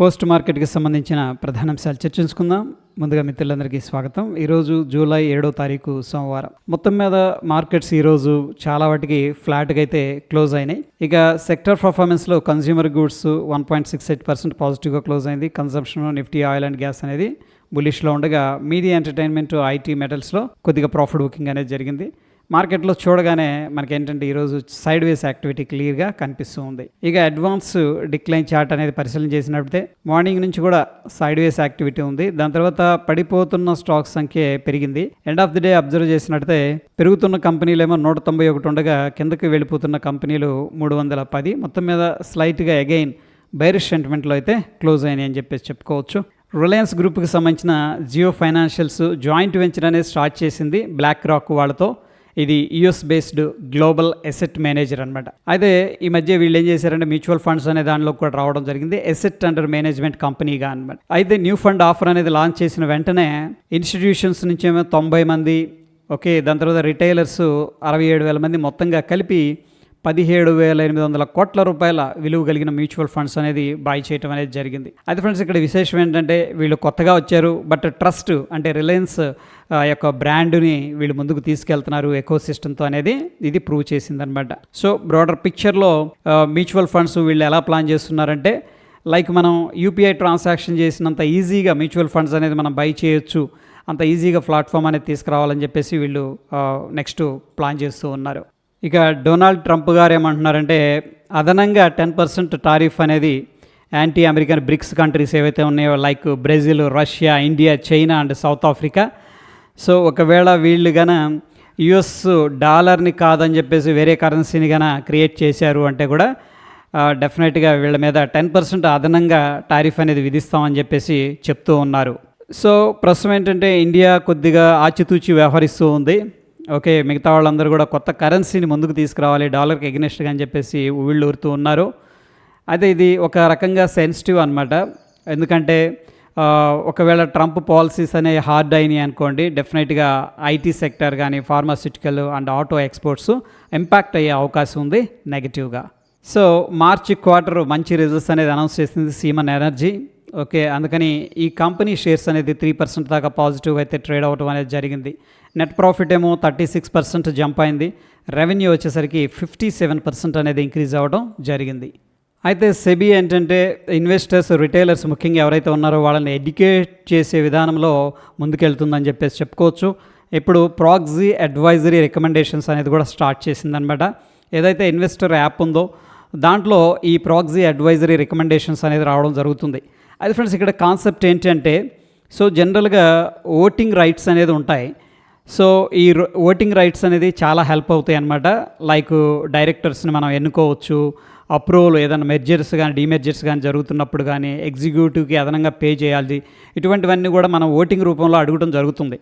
Post మార్కెట్కి సంబంధించిన ప్రధాన అంశాలు చర్చించుకుందాం. ముందుగా మిత్రులందరికీ స్వాగతం. ఈరోజు జూలై ఏడో తారీఖు సోమవారం. మొత్తం మీద మార్కెట్స్ ఈరోజు చాలా వాటికి ఫ్లాట్గా అయితే క్లోజ్ అయినాయి. ఇక sector పర్ఫార్మెన్స్లో consumer goods one point six eight percent పాజిటివ్గా క్లోజ్ అయింది. Consumption Nifty oil and gas అనేది బులిష్లో ఉండగా మీడియా ఎంటర్టైన్మెంట్ ఐటీ మెటల్స్లో కొద్దిగా ప్రాఫిట్ బుకింగ్ అనేది జరిగింది. మార్కెట్లో చూడగానే మనకి ఏంటంటే ఈరోజు సైడ్ వేస్ యాక్టివిటీ క్లియర్గా కనిపిస్తూ ఉంది. ఇక అడ్వాన్స్ డిక్లైన్ చార్ట్ అనేది పరిశీలన చేసినప్పుడే మార్నింగ్ నుంచి కూడా సైడ్ వేస్ యాక్టివిటీ ఉంది. దాని తర్వాత పడిపోతున్న స్టాక్ సంఖ్య పెరిగింది. End of the day observe చేసినట్టయితే పెరుగుతున్న కంపెనీలు ఏమో నూట తొంభై ఒకటి ఉండగా కిందకి వెళ్ళిపోతున్న కంపెనీలు మూడు వందల పది. మొత్తం మీద స్లైట్గా అగైన్ బైరిష్ సెంటిమెంట్లో అయితే క్లోజ్ అయినాయి అని చెప్పేసి చెప్పుకోవచ్చు. రిలయన్స్ గ్రూప్కి సంబంధించిన జియో ఫైనాన్షియల్స్ జాయింట్ వెంచర్ అనేది స్టార్ట్ చేసింది. బ్లాక్ రాక్ వాళ్ళతో. ఇది US based global asset manager అనమాట అయితే ఈ మధ్య వీళ్ళు ఏం చేశారంటే మ్యూచువల్ ఫండ్స్ అనే దానిలో కూడా రావడం జరిగింది. ఎసెట్ అండర్ మేనేజ్మెంట్ కంపెనీగా అనమాట అయితే న్యూ ఫండ్ ఆఫర్ అనేది లాంచ్ చేసిన వెంటనే ఇన్స్టిట్యూషన్స్ నుంచి ఏమో తొంభై మంది ఓకే దాని తర్వాత రిటైలర్స్ అరవై ఏడు వేల మంది మొత్తంగా కలిపి పదిహేడు వేల ఎనిమిది వందల కోట్ల రూపాయల విలువ కలిగిన మ్యూచువల్ ఫండ్స్ అనేది బాయ్ చేయడం అనేది జరిగింది. అయితే ఫ్రెండ్స్ ఇక్కడ విశేషం ఏంటంటే వీళ్ళు కొత్తగా వచ్చారు బట్ ట్రస్ట్ అంటే రిలయన్స్ ఆ, యొక్క బ్రాండ్ని వీళ్ళు ముందుకు తీసుకెళ్తున్నారు ఎకో సిస్టమ్తో అనేది ఇది ప్రూవ్ చేసిందనమాట. సో బ్రాడర్ పిక్చర్లో మ్యూచువల్ ఫండ్స్ వీళ్ళు ఎలా ప్లాన్ చేస్తున్నారంటే లైక్ మనం యూపీఐ ట్రాన్సాక్షన్ చేసినంత ఈజీగా మ్యూచువల్ ఫండ్స్ అనేది మనం బై చేయొచ్చు అంత ఈజీగా ప్లాట్ఫామ్ అనేది తీసుకురావాలని చెప్పేసి వీళ్ళు నెక్స్ట్ ప్లాన్ చేస్తూ ఉన్నారు. ఇక డొనాల్డ్ ట్రంప్ గారు ఏమంటున్నారంటే అదనంగా టెన్ పర్సెంట్ టారిఫ్ అనేది యాంటీ అమెరికన్ బ్రిక్స్ కంట్రీస్ ఏవైతే ఉన్నాయో like Brazil Russia India China and South Africa. So ఒకవేళ వీళ్ళు గన యుఎస్ డాలర్ని కాదని చెప్పేసి వేరే కరెన్సీని గన క్రియేట్ చేశారు అంటే కూడా డెఫినెట్గా వీళ్ళ మీద టెన్ పర్సెంట్ అదనంగా టారిఫ్ అనేది విధిస్తామని చెప్పేసి చెప్తూ ఉన్నారు. సో ప్రస్తుతం ఏంటంటే ఇండియా కొద్దిగా ఆచితూచి వ్యవహరిస్తూ ఉంది. ఓకే మిగతా వాళ్ళందరూ కూడా కొత్త కరెన్సీని ముందుకు తీసుకురావాలి డాలర్కి ఎగ్నెస్ట్గా అని చెప్పేసి వీళ్ళు ఊరుతూ ఉన్నారు. అయితే ఇది ఒక రకంగా సెన్సిటివ్ అనమాట ఎందుకంటే ఒకవేళ ట్రంప్ పాలసీస్ అనే హార్డ్ అయినాయి అనుకోండి డెఫినెట్గా ఐటీ సెక్టర్ కానీ pharmaceutical and auto exports impact అయ్యే అవకాశం ఉంది నెగిటివ్గా సో మార్చి క్వార్టర్ మంచి రిజల్ట్స్ అనేది అనౌన్స్ చేసింది సీమన్ ఎనర్జీ ఓకే అందుకని ఈ కంపెనీ షేర్స్ అనేది త్రీ పర్సెంట్ దాకా పాజిటివ్ అయితే ట్రేడ్ అవ్వడం అనేది జరిగింది. నెట్ ప్రాఫిట్ ఏమో థర్టీ సిక్స్ పర్సెంట్ జంప్ అయింది. రెవెన్యూ వచ్చేసరికి ఫిఫ్టీ సెవెన్ పర్సెంట్ అనేది ఇంక్రీజ్ అవ్వడం జరిగింది. అయితే సెబీ ఏంటంటే ఇన్వెస్టర్స్ రిటైలర్స్ ముఖ్యంగా ఎవరైతే ఉన్నారో వాళ్ళని ఎడ్యుకేట్ చేసే విధానంలో ముందుకెళ్తుందని చెప్పేసి చెప్పుకోవచ్చు. ఇప్పుడు ప్రాక్సీ అడ్వైజరీ రికమెండేషన్స్ అనేది కూడా స్టార్ట్ చేసిందనమాట ఏదైతే ఇన్వెస్టర్ యాప్ ఉందో దాంట్లో ఈ ప్రాక్సీ అడ్వైజరీ రికమెండేషన్స్ అనేది రావడం జరుగుతుంది. అది ఫ్రెండ్స్ ఇక్కడ కాన్సెప్ట్ ఏంటంటే సో జనరల్గా ఓటింగ్ రైట్స్ అనేది ఉంటాయి. సో ఈ రో- ఓటింగ్ రైట్స్ అనేది చాలా హెల్ప్ అవుతాయి అనమాట లైక్ డైరెక్టర్స్ని మనం ఎన్నుకోవచ్చు అప్రూవల్ ఏదైనా మెర్జర్స్ కానీ డిమెర్జర్స్ కానీ జరుగుతున్నప్పుడు కానీ ఎగ్జిక్యూటివ్కి అదనంగా పే చేయాలి. ఇటువంటివన్నీ కూడా మనం ఓటింగ్ రూపంలో అడగడం జరుగుతుంది.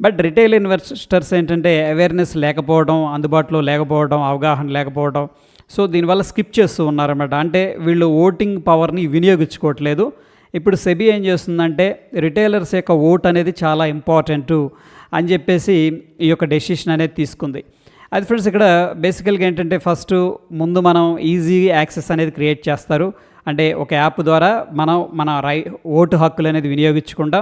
బట్ రిటైల్ ఇన్వెస్టర్స్ ఏంటంటే అవేర్నెస్ లేకపోవడం అందుబాటులో లేకపోవడం అవగాహన లేకపోవడం సో దీనివల్ల స్కిప్ చేస్తూ ఉన్నారన్నమాట. అంటే వీళ్ళు ఓటింగ్ పవర్ని వినియోగించుకోవట్లేదు. ఇప్పుడు సెబీ ఏం చేస్తుందంటే రిటైలర్స్ యొక్క ఓట్ అనేది చాలా ఇంపార్టెంటు. అని చెప్పేసి ఈ యొక్క డెసిషన్ అనేది తీసుకుంది. అది ఫ్రెండ్స్ ఇక్కడ బేసికల్గా ఏంటంటే ఫస్ట్ ముందు మనం ఈజీ యాక్సెస్ అనేది క్రియేట్ చేస్తారు. అంటే ఒక యాప్ ద్వారా మనం మన రై ఓటు హక్కులు అనేది వినియోగించకుండా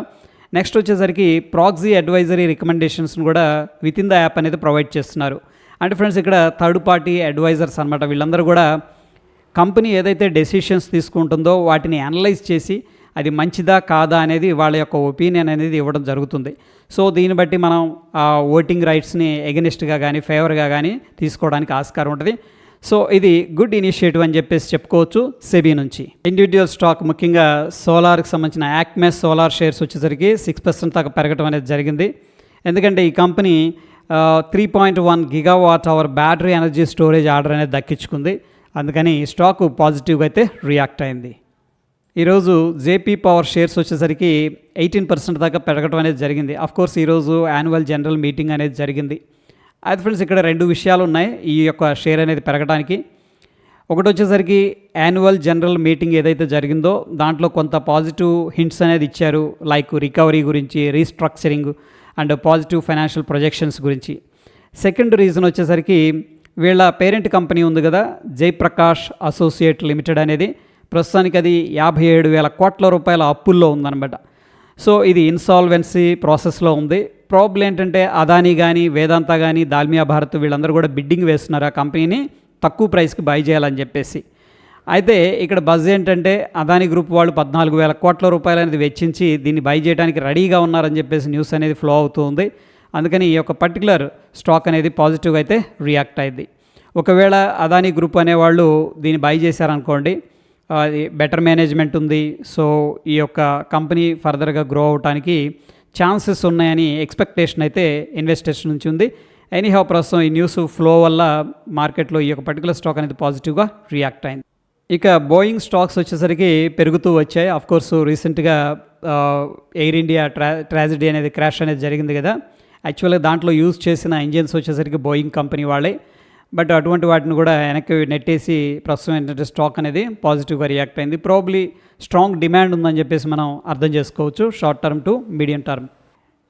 నెక్స్ట్ వచ్చేసరికి ప్రాక్సీ అడ్వైజరీ రికమెండేషన్స్ని కూడా విత్ ఇన్ ద యాప్ అనేది ప్రొవైడ్ చేస్తున్నారు. అంటే ఫ్రెండ్స్ ఇక్కడ థర్డ్ పార్టీ అడ్వైజర్స్ అనమాట వీళ్ళందరూ కూడా కంపెనీ ఏదైతే డెసిషన్స్ తీసుకుంటుందో వాటిని అనలైజ్ చేసి అది మంచిదా కాదా అనేది వాళ్ళ యొక్క ఒపీనియన్ అనేది ఇవ్వడం జరుగుతుంది. సో దీన్ని బట్టి మనం ఆ ఓటింగ్ రైట్స్ని ఎగనిస్ట్గా కానీ ఫేవర్గా కానీ తీసుకోవడానికి ఆస్కారం ఉంటుంది. సో ఇది గుడ్ ఇనిషియేటివ్ అని చెప్పేసి చెప్పుకోవచ్చు సెబీ నుంచి. ఇండివిజువల్ స్టాక్ ముఖ్యంగా సోలార్కి సంబంధించిన యాక్మే సోలార్ షేర్స్ వచ్చేసరికి సిక్స్ పర్సెంట్ దాకా పెరగడం అనేది జరిగింది. ఎందుకంటే ఈ company three point one gigawatt hour battery energy storage order అనేది దక్కించుకుంది. అందుకని స్టాక్ పాజిటివ్గా అయితే రియాక్ట్ అయింది. ఈరోజు జేపీ పవర్ షేర్స్ వచ్చేసరికి ఎయిటీన్ పర్సెంట్ దాకా పెరగడం అనేది జరిగింది. కోర్స్ ఈరోజు యాన్యువల్ జనరల్ మీటింగ్ అనేది జరిగింది. అయితే ఫ్రెండ్స్ ఇక్కడ రెండు విషయాలు ఉన్నాయి ఈ యొక్క షేర్ అనేది పెరగడానికి ఒకటి వచ్చేసరికి యాన్యువల్ జనరల్ మీటింగ్ ఏదైతే జరిగిందో దాంట్లో కొంత పాజిటివ్ హింట్స్ అనేది ఇచ్చారు. లైక్ రికవరీ గురించి restructuring and positive financial projections గురించి. సెకండ్ రీజన్ వచ్చేసరికి వీళ్ళ పేరెంట్ కంపెనీ ఉంది కదా జయప్రకాష్ అసోసియేట్ లిమిటెడ్ అనేది. ప్రస్తుతానికి అది యాభై ఏడు వేల కోట్ల రూపాయల అప్పుల్లో ఉందన్నమాట. సో ఇది ఇన్సాల్వెన్సీ ప్రాసెస్లో ఉంది. ప్రాబ్లం ఏంటంటే అదానీ కానీ వేదాంత కానీ దాల్మియా భారత్ వీళ్ళందరూ కూడా బిడ్డింగ్ వేస్తున్నారు ఆ కంపెనీని. తక్కువ ప్రైస్కి బై చేయాలని చెప్పేసి. అయితే ఇక్కడ బజ్ ఏంటంటే అదానీ గ్రూప్ వాళ్ళు పద్నాలుగు వేల కోట్ల రూపాయలు అనేది వెచ్చించి దీన్ని బై చేయడానికి రెడీగా ఉన్నారని చెప్పేసి న్యూస్ అనేది ఫ్లో అవుతుంది అందుకని ఈ యొక్క పర్టికులర్ స్టాక్ అనేది పాజిటివ్గా అయితే రియాక్ట్ అయింది. ఒకవేళ అదానీ గ్రూప్ అనేవాళ్ళు దీన్ని బై చేశారనుకోండి బెటర్ మేనేజ్మెంట్ ఉంది. సో ఈ యొక్క కంపెనీ ఫర్దర్గా గ్రో అవడానికి ఛాన్సెస్ ఉన్నాయని ఎక్స్పెక్టేషన్ అయితే ఇన్వెస్టర్స్ నుంచి ఉంది. ఎనీహౌ ప్రస్తుతం ఈ న్యూస్ ఫ్లో వల్ల మార్కెట్లో ఈ యొక్క పర్టికులర్ స్టాక్ అనేది పాజిటివ్గా రియాక్ట్ అయింది. ఇక బోయింగ్ స్టాక్స్ వచ్చేసరికి పెరుగుతూ వచ్చాయి. అఫ్ కోర్స్ రీసెంట్గా ఎయిర్ ఇండియా ట్రా ట్రాజిడీ అనేది క్రాష్ అనేది జరిగింది కదా. యాక్చువల్గా దాంట్లో యూజ్ చేసిన ఇంజిన్స్ వచ్చేసరికి బోయింగ్ కంపెనీ వాళ్ళే. బట్ అటువంటి వాటిని కూడా వెనక్కి నెట్టేసి ప్రస్తుతం ఏంటంటే స్టాక్ అనేది పాజిటివ్గా రియాక్ట్ అయింది. ప్రాబ్లీ స్ట్రాంగ్ డిమాండ్ ఉందని చెప్పేసి మనం అర్థం చేసుకోవచ్చు. Short term to medium term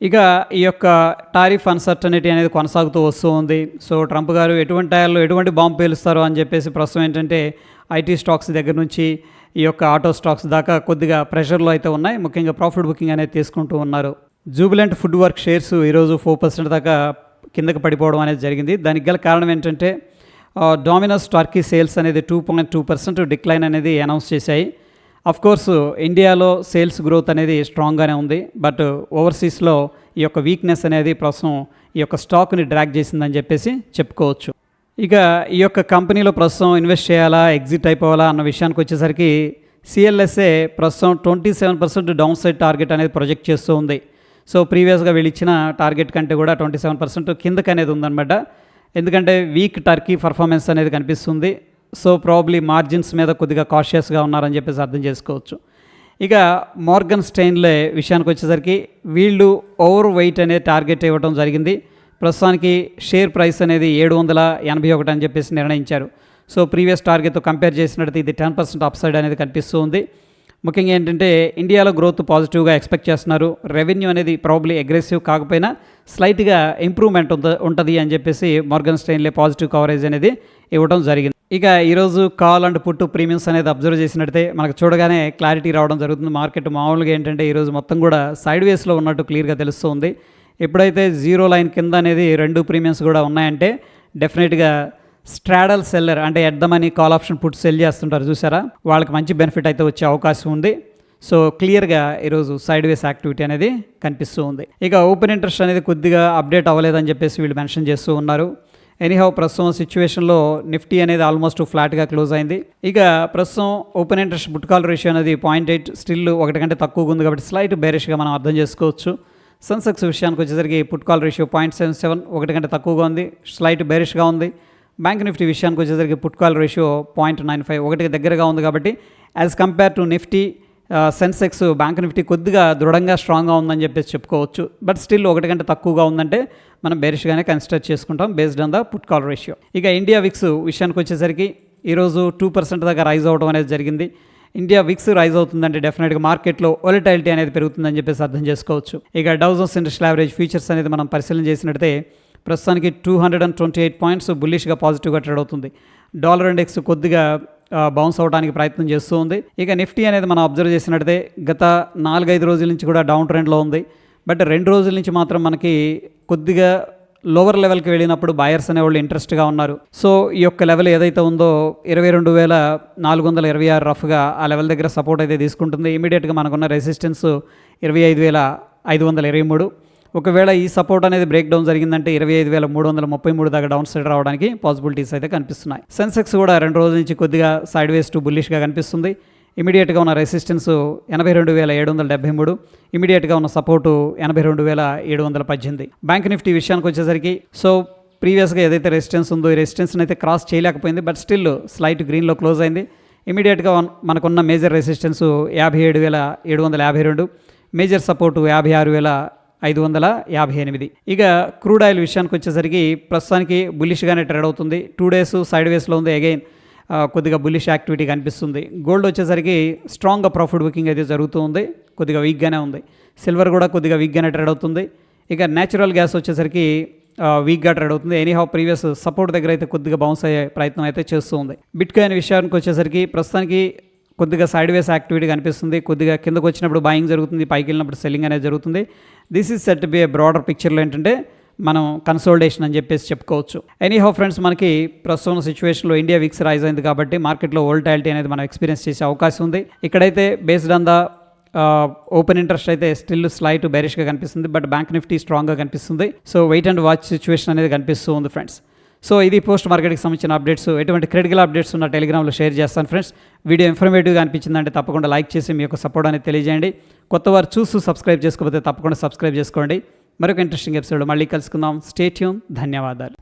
ఇక ఈ యొక్క టారిఫ్ అన్సర్టనిటీ అనేది కొనసాగుతూ వస్తూ ఉంది. సో ట్రంప్ గారు ఎటువంటి టైర్లో ఎటువంటి బాంబు పేలుస్తారో అని చెప్పేసి ప్రస్తుతం ఏంటంటే ఐటీ స్టాక్స్ దగ్గర నుంచి ఈ యొక్క ఆటో స్టాక్స్ దాకా కొద్దిగా ప్రెషర్లో అయితే ఉన్నాయి. ముఖ్యంగా ప్రాఫిట్ బుకింగ్ అనేది తీసుకుంటూ ఉన్నారు. జూబిలెంట్ ఫుడ్ వర్క్ షేర్స్ ఈరోజు ఫోర్ పర్సెంట్ దాకా కిందకు పడిపోవడం అనేది జరిగింది. దానికి గల కారణం ఏంటంటే డామినోస్ టర్కీ సేల్స్ అనేది two point two percent decline అనేది అనౌన్స్ చేశాయి. అఫ్ కోర్స్ ఇండియాలో సేల్స్ గ్రోత్ అనేది స్ట్రాంగ్గానే ఉంది. బట్ ఓవర్సీస్లో ఈ యొక్క వీక్నెస్ అనేది ప్రస్తుతం ఈ యొక్క స్టాక్ని డ్రాక్ చేసిందని చెప్పేసి చెప్పుకోవచ్చు. ఇక ఈ యొక్క కంపెనీలో ప్రస్తుతం ఇన్వెస్ట్ చేయాలా ఎగ్జిట్ అయిపోవాలా అన్న విషయానికి వచ్చేసరికి సిఎల్ఎస్ఏ ప్రస్తుతం twenty seven percent downside target అనేది ప్రొజెక్ట్ చేస్తూ ఉంది. సో ప్రీవియస్గా వీళ్ళు ఇచ్చిన టార్గెట్ కంటే కూడా ట్వంటీ సెవెన్ పర్సెంట్ కిందకి అనేది ఉందన్నమాట. ఎందుకంటే వీక్ టర్కీ పర్ఫార్మెన్స్ అనేది కనిపిస్తుంది. సో ప్రాబ్లీ మార్జిన్స్ మీద కొద్దిగా కాషియస్గా ఉన్నారని చెప్పేసి అర్థం చేసుకోవచ్చు. ఇక మార్గన్ స్టెయిన్లే విషయానికి వచ్చేసరికి వీళ్ళు ఓవర్ వెయిట్ అనే టార్గెట్ ఇవ్వడం జరిగింది. ప్రస్తుతానికి షేర్ ప్రైస్ అనేది ఏడు వందల ఎనభై ఒకటి అని చెప్పేసి నిర్ణయించారు. సో ప్రీవియస్ టార్గెట్తో కంపేర్ చేసినట్టు ఇది టెన్ పర్సెంట్ అప్సైడ్ అనేది కనిపిస్తూ ఉంది. ముఖ్యంగా ఏంటంటే ఇండియాలో గ్రోత్ పాజిటివ్గా ఎక్స్పెక్ట్ చేస్తున్నారు. రెవెన్యూ అనేది ప్రాబ్లీ అగ్రెసివ్ కాకపోయినా స్లైట్గా ఇంప్రూవ్మెంట్ ఉంటుంది అని చెప్పేసి మార్గన్ స్టైన్లే పాజిటివ్ కవరేజ్ అనేది ఇవ్వడం జరిగింది. ఇక ఈరోజు కాల్ అండ్ పుట్టు ప్రీమియమ్స్ అనేది అబ్జర్వ్ చేసినట్టయితే మనకు చూడగానే క్లారిటీ రావడం జరుగుతుంది. మార్కెట్ మామూలుగా ఏంటంటే ఈరోజు మొత్తం కూడా సైడ్ వేస్లో ఉన్నట్టు క్లియర్గా తెలుస్తుంది. ఎప్పుడైతే జీరో లైన్ కింద అనేది రెండు ప్రీమియమ్స్ కూడా ఉన్నాయంటే డెఫినెట్గా స్ట్రాడల్ సెల్లర్ అంటే at the money call option put sell చేస్తుంటారు చూసారా? వాళ్ళకి మంచి బెనిఫిట్ అయితే వచ్చే అవకాశం ఉంది. సో క్లియర్గా ఈరోజు సైడ్ వేస్ యాక్టివిటీ అనేది కనిపిస్తూ ఉంది. ఇక ఓపెన్ ఇంట్రెస్ట్ అనేది కొద్దిగా అప్డేట్ అవ్వలేదని చెప్పేసి వీళ్ళు మెన్షన్ చేస్తూ ఉన్నారు. ఎనీహౌ ప్రస్తుతం సిచ్యువేషన్లో నిఫ్టీ అనేది ఆల్మోస్ట్ ఫ్లాట్గా క్లోజ్ అయింది. ఇక ప్రస్తుతం open interest put call ratio అనేది పాయింట్ ఎయిట్ స్టిల్ ఒకటి కంటే తక్కువగా ఉంది కాబట్టి స్లైట్ బేరిష్గా మనం అర్థం చేసుకోవచ్చు. సన్సెక్స్ విషయానికి వచ్చేసరికి put call ratio point seven seven ఒకటి కంటే తక్కువగా ఉంది. స్లైట్ బేరిష్గా ఉంది. బ్యాంక్ నిఫ్టీ విషయానికి వచ్చేసరికి put call ratio point nine five ఒకటికి దగ్గరగా ఉంది కాబట్టి as compare to Nifty Sensex Bank Nifty కొద్దిగా దృఢంగా స్ట్రాంగ్గా ఉందని చెప్పేసి చెప్పుకోవచ్చు. బట్ స్టిల్ ఒకటి కంటే తక్కువగా ఉందంటే మనం బేరిష్గానే కన్సిడర్ చేసుకుంటాం based on the put call ratio ఇక ఇండియా విక్స్ విషయానికి వచ్చేసరికి ఈరోజు టూ పర్సెంట్ దాకా రైజ్ అవడం అనేది జరిగింది. ఇండియా విక్స్ రైజ్ అవుతుందంటే డెఫినెట్గా మార్కెట్లో ఒలిటాలిటీ అనేది పెరుగుతుందని చెప్పేసి అర్థం చేసుకోవచ్చు. ఇక డౌజన్స్ ఇండస్ట్రియల్ యావరేజ్ ఫీచర్స్ అనేది మనం పరిశీలన చేసినట్టయితే ప్రస్తుతానికి two hundred and twenty eight points బుల్లిష్గా పాజిటివ్గా ట్రేడ్ అవుతుంది. డాలర్ ఇండెక్స్ కొద్దిగా బౌన్స్ అవడానికి ప్రయత్నం చేస్తూ ఉంది. ఇక నిఫ్టీ అనేది మనం అబ్జర్వ్ చేసినట్టయితే గత నాలుగైదు రోజుల నుంచి కూడా డౌన్ ట్రెండ్లో ఉంది. బట్ రెండు రోజుల నుంచి మాత్రం మనకి కొద్దిగా లోవర్ లెవెల్కి వెళ్ళినప్పుడు బాయర్స్ అనేవాళ్ళు ఇంట్రెస్ట్గా ఉన్నారు. సో ఈ యొక్క లెవెల్ ఏదైతే ఉందో ఇరవై రెండు వేల నాలుగు వందల ఇరవై ఆరు రఫ్గా ఆ లెవెల్ దగ్గర సపోర్ట్ అయితే తీసుకుంటుంది. ఇమీడియట్గా మనకున్న రెసిస్టెన్స్ ఇరవై ఐదు వేల ఐదు వందల ఇరవై మూడు. ఒకవేళ ఈ సపోర్ట్ అనేది బ్రేక్ డౌన్ జరిగిందంటే ఇరవై ఐదు వేల మూడు వందల ముప్పై మూడు దాకా డౌన్ సైడ్ రావడానికి పాసిబిలిటీస్ అయితే కనిపిస్తున్నాయి. సెన్సెక్స్ కూడా రెండు రోజుల నుంచి కొద్దిగా సైడ్ వేస్ టు బుల్లిష్గా కనిపిస్తుంది. ఇమీడియట్గా ఉన్న రెసిస్టెన్స్ ఎనభై రెండు వేల ఏడు వందల డెబ్బై మూడు. ఇమీడియట్గా ఉన్న సపోర్టు ఎనభై రెండు వేల ఏడు వందల పద్దెనిమిది. బ్యాంక్ నిఫ్టీ విషయానికి వచ్చేసరికి సో ప్రీవియస్గా ఏదైతే రెసిస్టెన్స్ ఉందో ఈ రెసిస్టెన్స్ని అయితే క్రాస్ చేయలేకపోయింది బట్ స్టిల్ స్లైట్ గ్రీన్లో క్లోజ్ అయింది. ఇమీడియట్గా మనకున్న మేజర్ రెసిస్టెన్స్ యాభై ఏడు వేల ఏడు వందల యాభై రెండు. మేజర్ సపోర్టు యాభై ఆరు వేల ఐదు వందల యాభై ఎనిమిది. ఇక క్రూడ్ ఆయిల్ విషయానికి వచ్చేసరికి ప్రస్తుతానికి బులిష్గానే ట్రేడ్ అవుతుంది. టూ డేస్ సైడ్ వేస్లో ఉంది. అగైన్ కొద్దిగా బులిష్ యాక్టివిటీ కనిపిస్తుంది. గోల్డ్ వచ్చేసరికి స్ట్రాంగ్గా ప్రాఫిట్ బుకింగ్ అయితే జరుగుతూ ఉంది. కొద్దిగా వీక్గానే ఉంది. సిల్వర్ కూడా కొద్దిగా వీక్గానే ట్రేడ్ అవుతుంది. ఇక న్యాచురల్ గ్యాస్ వచ్చేసరికి వీక్గా ట్రేడ్ అవుతుంది. ఎనీ హౌ ప్రీవియస్ సపోర్ట్ దగ్గర అయితే కొద్దిగా బౌన్స్ అయ్యే ప్రయత్నం అయితే చేస్తూ ఉంది. బిట్కాయిన్ విషయానికి వచ్చేసరికి ప్రస్తుతానికి కొద్దిగా సైడ్ వేస్ యాక్టివిటీ కనిపిస్తుంది. కొద్దిగా కిందకు వచ్చినప్పుడు బాయింగ్ జరుగుతుంది. పైకి వెళ్ళినప్పుడు సెల్లింగ్ అనేది జరుగుతుంది. This is set be a broader పిక్చర్లో ఏంటంటే మనం కన్సోల్టేషన్ అని చెప్పేసి చెప్పుకోవచ్చు. ఎనీ హౌ ఫ్రెండ్స్ మనకి ప్రస్తుతం సిచ్యువేషన్లో ఇండియా వీక్స్ రైజ్ అయింది కాబట్టి మార్కెట్లో వోల్టాలిటీ అనేది మనం ఎక్స్పీరియన్స్ చేసే అవకాశం ఉంది. ఇక్కడైతే based on the open interest అయితే స్టిల్ స్లైట్ బెరిష్గా కనిపిస్తుంది. బట్ బ్యాంక్ నిఫ్టీ స్ట్రాంగ్గా కనిపిస్తుంది. So wait and watch situation అనేది కనిపిస్తూ ఉంది ఫ్రెండ్స్ సో ఇది పోస్ట్ మార్కెట్కి సంబంధించిన అప్డేట్స్. ఎటువంటి క్రిటికల్ అప్డేట్స్ ఉన్న టెలిగ్రామ్లో షేర్ చేస్తాను ఫ్రెండ్స్. వీడియో ఇన్ఫర్మేటివ్గా అనిపించిందంటే తప్పకుండా లైక్ చేసి మీ యొక్క సపోర్ట్ అనేది తెలియజేయండి. కొత్త వారు చూస్తూ సబ్స్క్రైబ్ చేసుకోకపోతే తప్పకుండా సబ్స్క్రైబ్ చేసుకోండి. మరొక ఇంట్రెస్టింగ్ ఎపిసోడ్ మళ్ళీ కలుసుకుందాం. స్టేట్యూన్ ధన్యవాదాలు.